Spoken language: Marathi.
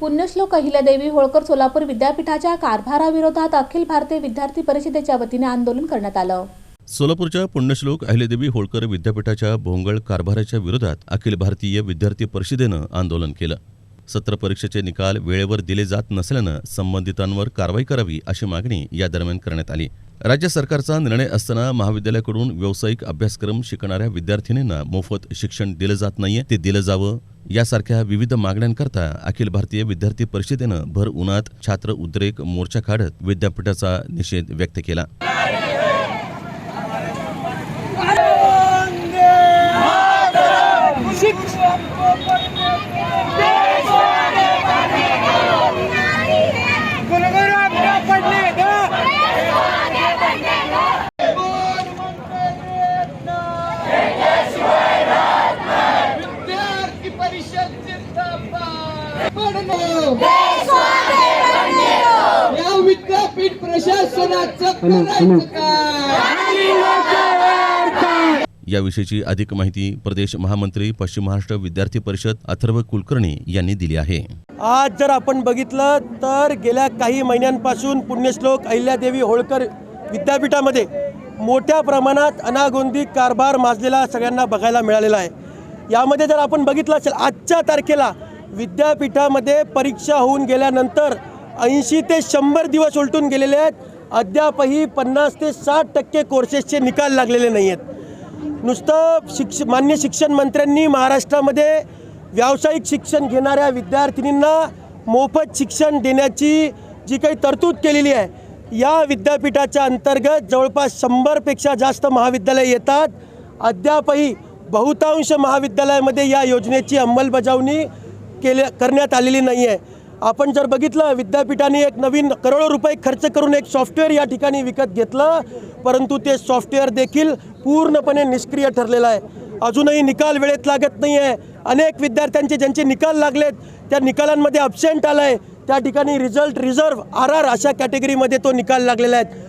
पुण्यश्लोक अहिल्यादेवी होळकर सोलापूर विद्यापीठाच्या कारभाराविरोधात अखिल भारतीय विद्यार्थी परिषदेच्या वतीने आंदोलन करण्यात आलं. सोलापूरच्या पुण्यश्लोक अहिल्यादेवी होळकर विद्यापीठाच्या भोंगळ कारभाराच्या विरोधात अखिल भारतीय विद्यार्थी परिषदेनं आंदोलन केलं. सत्र परीक्षेचे निकाल वेळेवर दिले जात नसल्यानं संबंधितांवर कारवाई करावी अशी मागणी या दरम्यान करण्यात आली. राज्य सरकारचा निर्णय असताना महाविद्यालयाकडून व्यावसायिक अभ्यासक्रम शिकणाऱ्या विद्यार्थिनींना मोफत शिक्षण दिलं जात नाहीये. ते दिलं जावं यासारख्या विविध मागण्यांकरता अखिल भारतीय विद्यार्थी परिषदेनं भर उन्हात छात्र उद्रेक मोर्चा काढत विद्यापीठाचा निषेध व्यक्त केला. या विद्यापीठ प्रशासनाचं करायचं काय याविषयीची अधिक माहिती प्रदेश महामंत्री पश्चिम महाराष्ट्र विद्यार्थी परिषद अथर्व कुलकर्णी यांनी दिली आहे. आज जर आपण बघितलं तर गेल्या काही महिन्यांपासून पुण्यश्लोक अहिल्यादेवी होळकर विद्यापीठामध्ये मोठ्या प्रमाणात अनागोंदी कारभार माजलेला सगळ्यांना बघायला मिळालेला आहे. यामध्ये जर आपण बघितलं असेल आजच्या तारखेला विद्यापीठामध्ये परीक्षा होऊन गेल्यानंतर ऐंशी ते शंभर दिवस उलटून गेलेले आहेत. अद्यापही पन्नास ते साठ टक्के कोर्सेसचे निकाल लागलेले नाही आहेत नुसतं शिक्ष मान्य शिक्षण मंत्र्यांनी महाराष्ट्रामध्ये व्यावसायिक शिक्षण घेणाऱ्या विद्यार्थिनींना मोफत शिक्षण देण्याची जी काही तरतूद केलेली आहे या विद्यापीठाच्या अंतर्गत जवळपास शंभरपेक्षा जास्त महाविद्यालय येतात. अद्यापही बहुतांश महाविद्यालयामध्ये या योजनेची अंमलबजावणी केल्या करण्यात आलेली नाही आहे. आपण जर बघितलं विद्यापीठाने एक नवीन करोडो रुपये खर्च करून एक सॉफ्टवेअर या ठिकाणी विकत घेतलं परंतु ते सॉफ्टवेअर देखील पूर्णपणे निष्क्रिय ठरलेलं आहे. अजूनही निकाल वेळेत लागत नाही आहे. अनेक विद्यार्थ्यांचे ज्यांचे निकाल लागलेत त्या निकालांमध्ये अब्सेंट आलं आहे त्या ठिकाणी रिझल्ट रिझर्व आर आर अशा कॅटेगरीमध्ये तो निकाल लागलेला आहे.